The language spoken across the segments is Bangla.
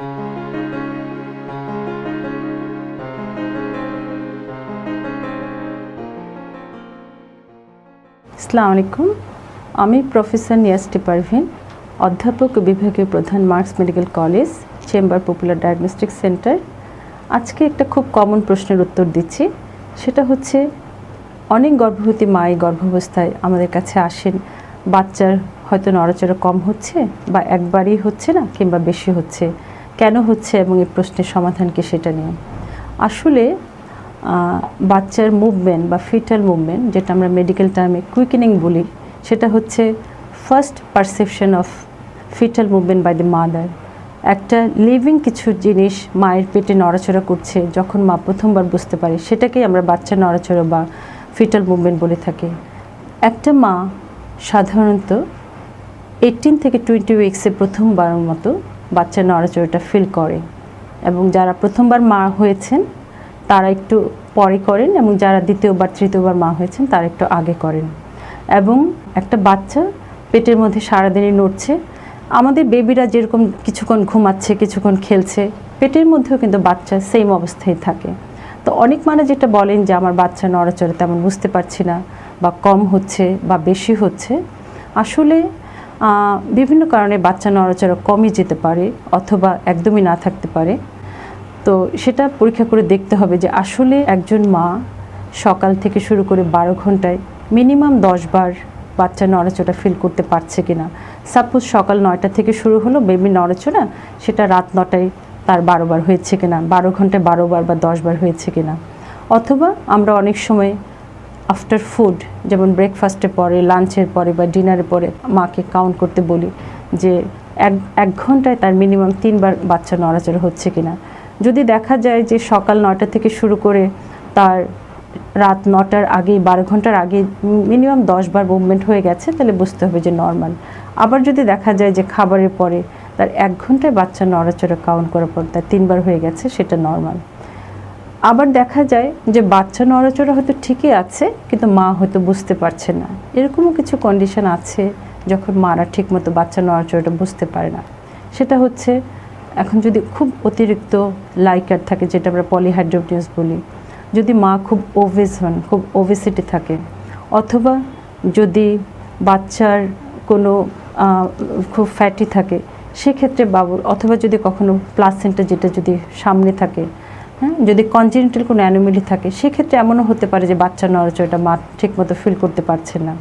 আসসালামু আলাইকুম। আমি প্রফেসর নিয়াস্টি পারভিন অধ্যাপক ও বিভাগীয় প্রধান Marks medical college, chamber popular diagnostic centre. আজকে একটা খুব কমন প্রশ্নের উত্তর দিচ্ছি। সেটা হচ্ছে, অনেক গর্ভবতী মাই গর্ভাবস্থায় আমাদের কাছে আসেন, বাচ্চার হয়তো নড়াচড়া কম হচ্ছে বা একবারই হচ্ছে না কিংবা বেশি হচ্ছে। কেন হচ্ছে এবং এই প্রশ্নের সমাধান কি সেটা নিয়ে? আসলে বাচ্চার মুভমেন্ট বা ফিটাল মুভমেন্ট যেটা আমরা মেডিকেল টার্মে কুইকেনিং বলি, সেটা হচ্ছে first perception of foetal movement by the mother একটা লিভিং কিছু জিনিস মায়ের পেটে নড়াচড়া করছে, যখন মা প্রথমবার বুঝতে পারে, সেটাকেই আমরা বাচ্চা নড়াচড়া বা ফিটাল মুভমেন্ট বলে থাকি। একটা মা সাধারণত এইটিন থেকে টোয়েন্টি উইক্সে প্রথমবারের মতো বাচ্চা নড়াচড়াটা ফিল করে। এবং যারা প্রথমবার মা হয়েছেন, তারা একটু পরে করেন এবং যারা দ্বিতীয়বার, তৃতীয়বার মা হয়েছেন, তারা একটু আগে করেন। এবং একটা বাচ্চা পেটের মধ্যে সারাদিনই নড়ছে। আমাদের বেবিরা যেরকম কিছুক্ষণ ঘুমাচ্ছে, কিছুক্ষণ খেলছে, পেটের মধ্যেও কিন্তু বাচ্চা সেম অবস্থায় থাকে। তো অনেক মানে যেটা বলেন যে, আমার বাচ্চা নড়াচড়া তেমন বুঝতে পারছি না বা কম হচ্ছে বা বেশি হচ্ছে। আসলে বিভিন্ন কারণে বাচ্চা নড়াচড়া কমই যেতে পারে অথবা একদমই না থাকতে পারে। তো সেটা পরীক্ষা করে দেখতে হবে যে আসলে একজন মা সকাল থেকে শুরু করে বারো ঘন্টায় মিনিমাম দশ বার বাচ্চা নড়াচড়া ফিল করতে পারছে কি না সাপোজ সকাল নয়টা থেকে শুরু হলো বেবি নড়াচড়া, সেটা রাত নটায় তার বারো বার হয়েছে কিনা, বারো ঘন্টায় বারো বার বা দশ বার হয়েছে কিনা। অথবা আমরা অনেক সময় আফটার ফুড যেমন ব্রেকফাস্টের পরে লাঞ্চের পরে বা ডিনারের পরে মাকে কাউন্ট করতে বলি যে এক এক ঘন্টায় তার মিনিমাম তিনবার বাচ্চা নড়াচড়া হচ্ছে কিনা। যদি দেখা যায় যে সকাল নটা থেকে শুরু করে তার রাত নটার আগে বারো ঘণ্টার আগে মিনিমাম দশবার মুভমেন্ট হয়ে গেছে, তাহলে বুঝতে হবে যে নর্মাল আবার যদি দেখা যায় যে খাবারের পরে তার এক ঘন্টায় বাচ্চা নড়াচড়া কাউন্ট করার পর তার তিনবার হয়ে গেছে, সেটা নর্মাল আবার দেখা যায় যে বাচ্চা নড়াচড়া হয়তো ঠিকই আছে, কিন্তু মা হয়তো বুঝতে পারছে না। এরকমও কিছু কন্ডিশন আছে যখন মারা ঠিকমতো বাচ্চা নড়াচড়াটা বুঝতে পারে না। সেটা হচ্ছে, এখন যদি খুব অতিরিক্ত লাইকার থাকে, যেটা আমরা পলিহাইড্রোটিয়াস বলি, যদি মা খুব ওভেস হন, খুব ওভেসিটি থাকে, অথবা যদি বাচ্চার কোনো খুব ফ্যাটি থাকে, সেক্ষেত্রে বাবুর, অথবা যদি কখনো প্লাসেন্টা যেটা যদি সামনে থাকে হ্যাঁ যদি কনজেনিটাল কোনো অ্যানোমেলি থাকে, সেক্ষেত্রে এমনও হতে পারে যে বাচ্চা নড়াচড়াটা মা ঠিকমতো ফিল করতে পারছে না।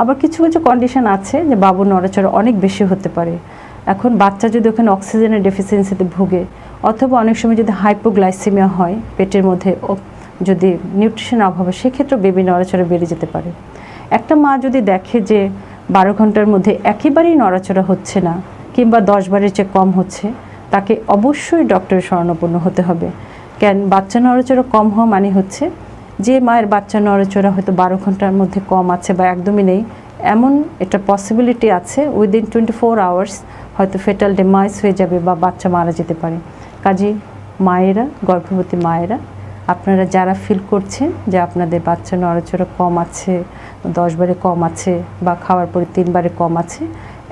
আবার কিছু কিছু কন্ডিশন আছে যে বাবুর নড়াচড়া অনেক বেশি হতে পারে। এখন বাচ্চা যদি ওখানে অক্সিজেনের ডেফিসিয়েন্সিতে ভুগে, অথবা অনেক সময় যদি হাইপোগ্লাইসিমিয়া হয় পেটের মধ্যে যদি নিউট্রিশন অভাবে সেক্ষেত্রেও বেবি নড়াচড়া বেড়ে যেতে পারে। একটা মা যদি দেখে যে বারো ঘণ্টার মধ্যে একেবারেই নড়াচড়া হচ্ছে না, কিংবা দশ বারের চেয়ে কম হচ্ছে, তাকে অবশ্যই ডক্টরের শরণাপন্ন হতে হবে। কেন বাচ্চা নড়াচড়া কম হওয়া মানে হচ্ছে যে মায়ের বাচ্চা নড়াচড়া হয়তো বারো ঘণ্টার মধ্যে কম আছে বা একদমই নেই, এমন একটা পসিবিলিটি আছে উইদিন টোয়েন্টি ফোর আওয়ার্স হয়তো ফেটাল ডেমাইস হয়ে যাবে বা বাচ্চা মারা যেতে পারে। কাজে মায়েরা, গর্ভবতী মায়েরা, আপনারা যারা ফিল করছেন যে আপনাদের বাচ্চা নড়াচড়া কম আছে, দশ বারে কম আছে বা খাওয়ার পরে তিনবারে কম আছে,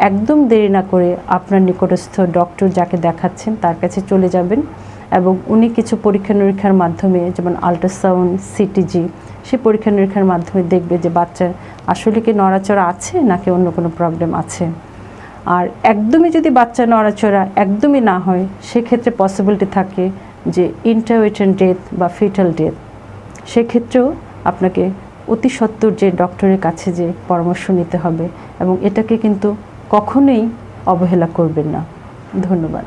একদম দেরি না করে আপনার নিকটস্থ ডক্টর যাকে দেখাচ্ছেন তার কাছে চলে যাবেন। এবং উনি কিছু পরীক্ষা নিরীক্ষার মাধ্যমে, যেমন আল্ট্রাসাউন্ড সিটিজি সেই পরীক্ষা নিরীক্ষার মাধ্যমে দেখবে যে বাচ্চার আসলে কি নড়াচড়া আছে নাকি অন্য কোনো প্রবলেম আছে। আর একদমই যদি বাচ্চা নড়াচড়া একদমই না হয়, সেক্ষেত্রে পসিবিলিটি থাকে যে ইন্টারওয়েটেন ডেথ বা ফিটাল ডেথ সেক্ষেত্রেও আপনাকে অতি সত্বর যে ডক্টরের কাছে যে পরামর্শ নিতে হবে এবং এটাকে কিন্তু কখনোই অবহেলা করবেন না। ধন্যবাদ।